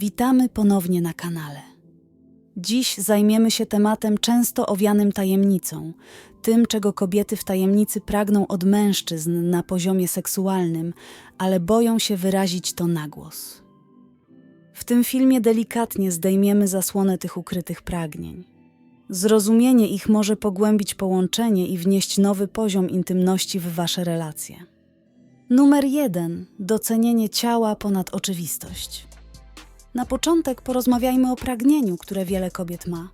Witamy ponownie na kanale. Dziś zajmiemy się tematem często owianym tajemnicą, tym, czego kobiety w tajemnicy pragną od mężczyzn na poziomie seksualnym, ale boją się wyrazić to na głos. W tym filmie delikatnie zdejmiemy zasłonę tych ukrytych pragnień. Zrozumienie ich może pogłębić połączenie i wnieść nowy poziom intymności w wasze relacje. Numer jeden: docenienie ciała ponad oczywistość. Na początek porozmawiajmy o pragnieniu, które wiele kobiet ma,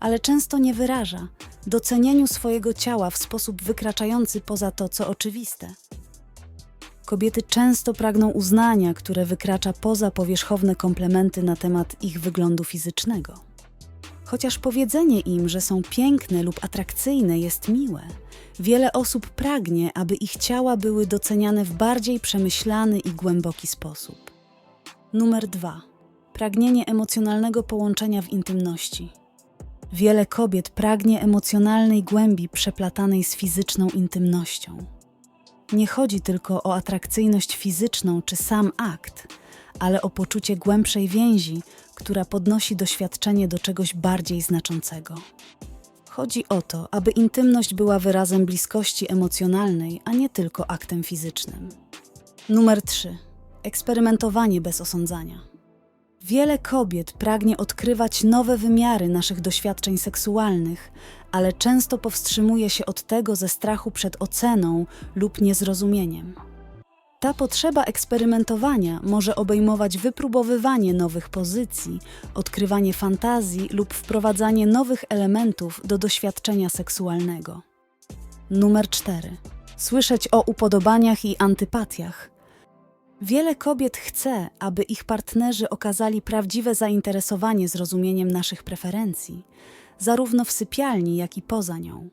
ale często nie wyraża, docenieniu swojego ciała w sposób wykraczający poza to, co oczywiste. Kobiety często pragną uznania, które wykracza poza powierzchowne komplementy na temat ich wyglądu fizycznego. Chociaż powiedzenie im, że są piękne lub atrakcyjne, jest miłe, wiele osób pragnie, aby ich ciała były doceniane w bardziej przemyślany i głęboki sposób. Numer 2. Pragnienie emocjonalnego połączenia w intymności. Wiele kobiet pragnie emocjonalnej głębi przeplatanej z fizyczną intymnością. Nie chodzi tylko o atrakcyjność fizyczną czy sam akt, ale o poczucie głębszej więzi, która podnosi doświadczenie do czegoś bardziej znaczącego. Chodzi o to, aby intymność była wyrazem bliskości emocjonalnej, a nie tylko aktem fizycznym. Numer 3. Eksperymentowanie bez osądzania. Wiele kobiet pragnie odkrywać nowe wymiary naszych doświadczeń seksualnych, ale często powstrzymuje się od tego ze strachu przed oceną lub niezrozumieniem. Ta potrzeba eksperymentowania może obejmować wypróbowywanie nowych pozycji, odkrywanie fantazji lub wprowadzanie nowych elementów do doświadczenia seksualnego. Numer 4. Słyszeć o upodobaniach i antypatiach. Wiele kobiet chce, aby ich partnerzy okazali prawdziwe zainteresowanie zrozumieniem naszych preferencji, zarówno w sypialni, jak i poza nią.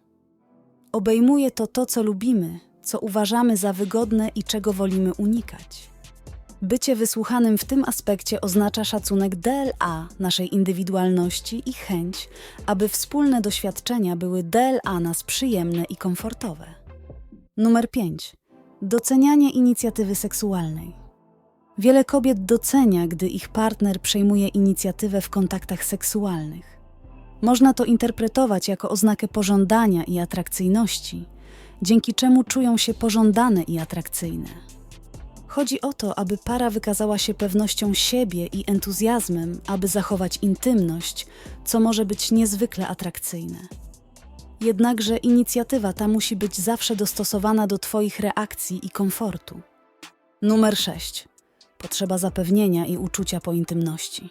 Obejmuje to to, co lubimy, co uważamy za wygodne i czego wolimy unikać. Bycie wysłuchanym w tym aspekcie oznacza szacunek DLA naszej indywidualności i chęć, aby wspólne doświadczenia były DLA nas przyjemne i komfortowe. Numer 5. Docenianie inicjatywy seksualnej. Wiele kobiet docenia, gdy ich partner przejmuje inicjatywę w kontaktach seksualnych. Można to interpretować jako oznakę pożądania i atrakcyjności, dzięki czemu czują się pożądane i atrakcyjne. Chodzi o to, aby para wykazała się pewnością siebie i entuzjazmem, aby zachować intymność, co może być niezwykle atrakcyjne. Jednakże inicjatywa ta musi być zawsze dostosowana do Twoich reakcji i komfortu. Numer 6. Potrzeba zapewnienia i uczucia po intymności.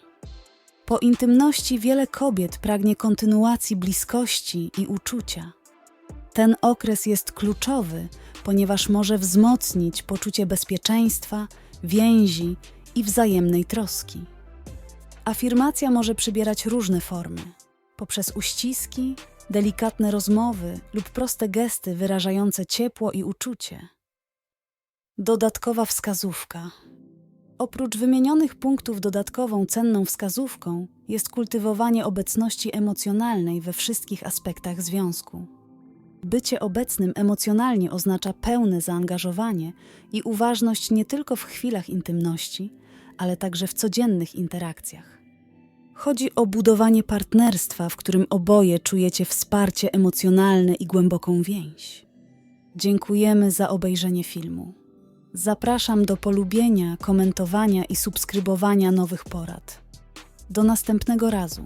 Po intymności wiele kobiet pragnie kontynuacji bliskości i uczucia. Ten okres jest kluczowy, ponieważ może wzmocnić poczucie bezpieczeństwa, więzi i wzajemnej troski. Afirmacja może przybierać różne formy poprzez uściski, delikatne rozmowy lub proste gesty wyrażające ciepło i uczucie. Dodatkowa wskazówka. Oprócz wymienionych punktów dodatkową cenną wskazówką jest kultywowanie obecności emocjonalnej we wszystkich aspektach związku. Bycie obecnym emocjonalnie oznacza pełne zaangażowanie i uważność nie tylko w chwilach intymności, ale także w codziennych interakcjach. Chodzi o budowanie partnerstwa, w którym oboje czujecie wsparcie emocjonalne i głęboką więź. Dziękujemy za obejrzenie filmu. Zapraszam do polubienia, komentowania i subskrybowania nowych porad. Do następnego razu.